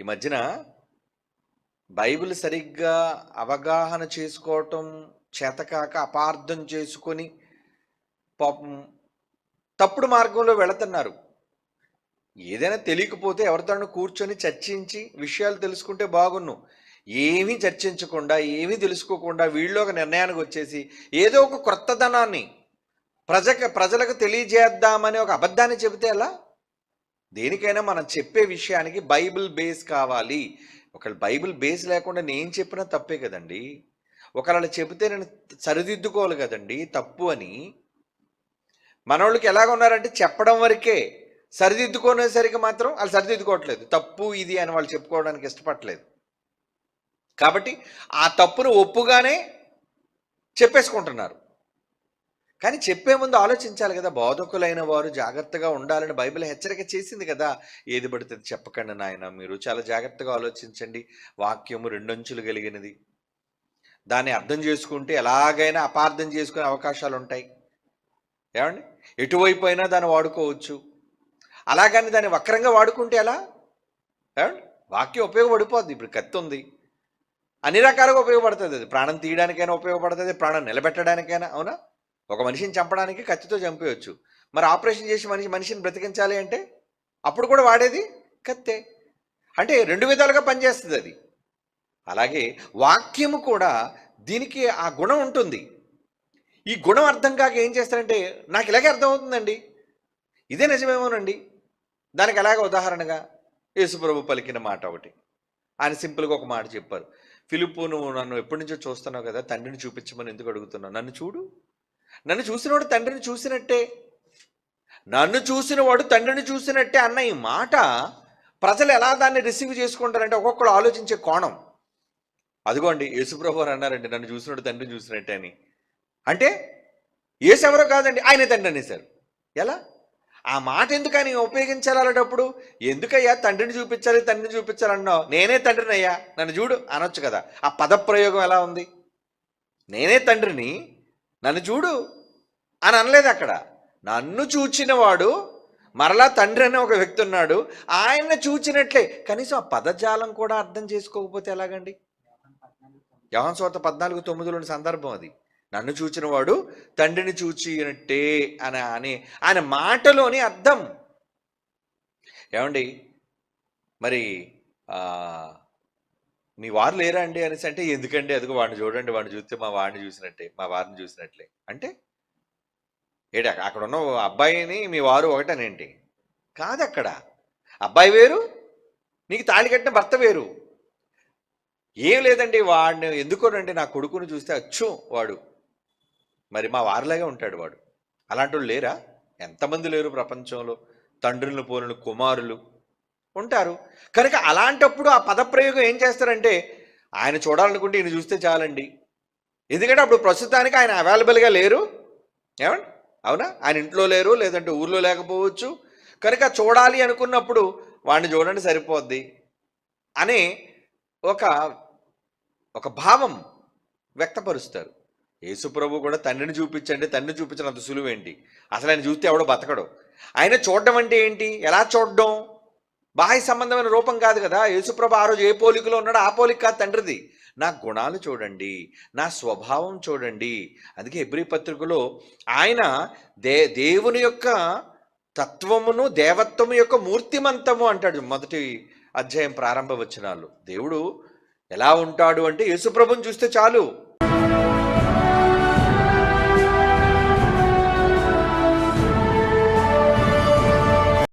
ఈ మధ్యన బైబిల్ సరిగ్గా అవగాహన చేసుకోవటం చేతకాక అపార్థం చేసుకొని పాపం తప్పుడు మార్గంలో వెళుతున్నారు. ఏదైనా తెలియకపోతే ఎవరితోనూ కూర్చొని చర్చించి విషయాలు తెలుసుకుంటే బాగున్ను. ఏమీ చర్చించకుండా ఏమీ తెలుసుకోకుండా వీళ్ళు ఒక నిర్ణయానికి వచ్చేసి ఏదో ఒక క్రొత్తదనాన్ని ప్రజక ప్రజలకు తెలియజేద్దామని ఒక అబద్ధాన్ని చెబితే ఎలా? దేనికైనా మనం చెప్పే విషయానికి బైబిల్ బేస్ కావాలి. ఒకవేళ బైబిల్ బేస్ లేకుండా నేను చెప్పినా తప్పే కదండి. ఒకవేళ చెబితే నేను సరిదిద్దుకోవాలి కదండి. తప్పు అని. మనోళ్ళకి ఎలాగ ఉన్నారంటే చెప్పడం వరకే. సరిదిద్దుకునేసరికి మాత్రం వాళ్ళు సరిదిద్దుకోవట్లేదు. తప్పు ఇది అని వాళ్ళు చెప్పుకోవడానికి ఇష్టపడట్లేదు. కాబట్టి ఆ తప్పును ఒప్పుగానే చెప్పేసుకుంటున్నారు. కానీ చెప్పే ముందు ఆలోచించాలి కదా. బోధకులైన వారు జాగ్రత్తగా ఉండాలని బైబిల్ హెచ్చరిక చేసింది కదా. ఏది పడితే చెప్పకండి నాయన. మీరు చాలా జాగ్రత్తగా ఆలోచించండి. వాక్యము రెండంచులు కలిగినది. దాన్ని అర్థం చేసుకుంటే ఎలాగైనా అపార్థం చేసుకునే అవకాశాలు ఉంటాయి ఏమండి? ఎటువైపు అయినా దాన్ని వాడుకోవచ్చు. అలాగని దాన్ని వక్రంగా వాడుకుంటే ఎలా? ఏమండి? వాక్యం ఉపయోగపడిపోద్ది. ఇప్పుడు కత్తి ఉంది అన్ని రకాలుగా ఉపయోగపడుతుంది అది. ప్రాణం తీయడానికైనా ఉపయోగపడుతుంది. ప్రాణం నిలబెట్టడానికైనా. అవునా? ఒక మనిషిని చంపడానికి కత్తితో చంపేయచ్చు. మరి ఆపరేషన్ చేసి మనిషి మనిషిని బ్రతికించాలి అంటే అప్పుడు కూడా వాడేది కత్తే. అంటే రెండు విధాలుగా పనిచేస్తుంది అది అలాగే వాక్యము కూడా దీనికి ఆ గుణం ఉంటుంది. ఈ గుణం అర్థం కాక ఏం చేస్తారంటే నాకు ఇలాగే అర్థమవుతుందండి. ఇదే నిజమేమోనండి. దానికి ఎలాగ ఉదాహరణగా యేసుప్రభు పలికిన మాట ఒకటి. ఆయన సింపుల్గా ఒక మాట చెప్పారు. ఫిలిప్పు నువ్వు నన్ను ఎప్పటి నుంచో చూస్తున్నావు కదా తండ్రిని చూపించమని ఎందుకు అడుగుతున్నావు? నన్ను చూడు. నన్ను చూసినవాడు తండ్రిని చూసినట్టే. నన్ను చూసినవాడు తండ్రిని చూసినట్టే అన్న ఈ మాట ప్రజలు ఎలా దాన్ని రిసీవ్ చేసుకుంటారంటే ఒక్కొక్కరు ఆలోచించే కోణం. అదిగోండి యేసుప్రభు అని అన్నారండి నన్ను చూసినట్టు తండ్రిని చూసినట్టే అని. అంటే యేసు ఎవరో కాదండి ఆయన తండ్రి అనేసారు ఎలా? ఆ మాట ఎందుకు ఆయన ఉపయోగించాలి అలాంటప్పుడు ఎందుకయ్యా తండ్రిని చూపించాలి తండ్రిని చూపించాలన్నావు నేనే తండ్రిని అయ్యా నన్ను చూడు అనొచ్చు కదా. ఆ పదప్రయోగం ఎలా ఉంది? నేనే తండ్రిని నన్ను చూడు అని అనలేదు అక్కడ. నన్ను చూచినవాడు మరలా తండ్రి అనే ఒక వ్యక్తి ఉన్నాడు. ఆయన్ని చూచినట్లే. కనీసం ఆ పదజాలం కూడా అర్థం చేసుకోకపోతే ఎలాగండి? యవన్ సోత పద్నాలుగు తొమ్మిదిలోని సందర్భం అది. నన్ను చూచినవాడు తండ్రిని చూచినట్టే అని అని ఆయన మాటలోని అర్థం. ఏమండి? మరి మీ వారు లేరా అండి అనేసి అంటే ఎందుకండి? అదిగో వాడిని చూడండి వాడిని చూస్తే మా వాడిని చూసినట్టే మా వారిని చూసినట్లే. అంటే ఏడా అక్కడ ఉన్న అబ్బాయిని మీ వారు ఒకటనేంటి కాదు అక్కడ. అబ్బాయి వేరు నీకు తాళి కట్టిన భర్త వేరు. ఏం లేదండి వాడిని ఎందుకోనండి నా కొడుకుని చూస్తే అచ్చు వాడు. మరి మా వారిలాగే ఉంటాడు వాడు. అలాంటి వాళ్ళు లేరా? ఎంతమంది లేరు ప్రపంచంలో? తండ్రులను పోలిన కుమారులు. ఉంటారు. కనుక అలాంటప్పుడు ఆ పదప్రయోగం ఏం చేస్తారంటే ఆయన చూడాలనుకుంటే ఈయన చూస్తే చాలండి. ఎందుకంటే అప్పుడు ప్రస్తుతానికి ఆయన అవైలబుల్గా లేరు. ఏమండి? అవునా? ఆయన ఇంట్లో లేరు లేదంటే ఊర్లో లేకపోవచ్చు. కనుక చూడాలి అనుకున్నప్పుడు వాడిని చూడండి సరిపోద్ది అనే ఒక ఒక భావం వ్యక్తపరుస్తారు. యేసుప్రభు కూడా తండ్రిని చూపించండి తండ్రిని చూపించినంత సులువేంటి? అసలు ఆయన చూస్తే ఎవడో బతకడు. ఆయన చూడడం అంటే ఏంటి? ఎలా చూడడం? బాహ్య సంబంధమైన రూపం కాదు కదా. యేసుప్రభు ఆ రోజు ఏ పోలికలో ఉన్నాడో ఆ పోలిక కాదు తండ్రిది. నా గుణాలు చూడండి నా స్వభావం చూడండి. అందుకే ఎబ్రి పత్రికలో ఆయన దే దేవుని యొక్క తత్వమును దేవత్వము యొక్క మూర్తిమంతము అంటాడు. మొదటి అధ్యాయం ప్రారంభ వచనాలు. దేవుడు ఎలా ఉంటాడు అంటే యేసుప్రభుని చూస్తే చాలు.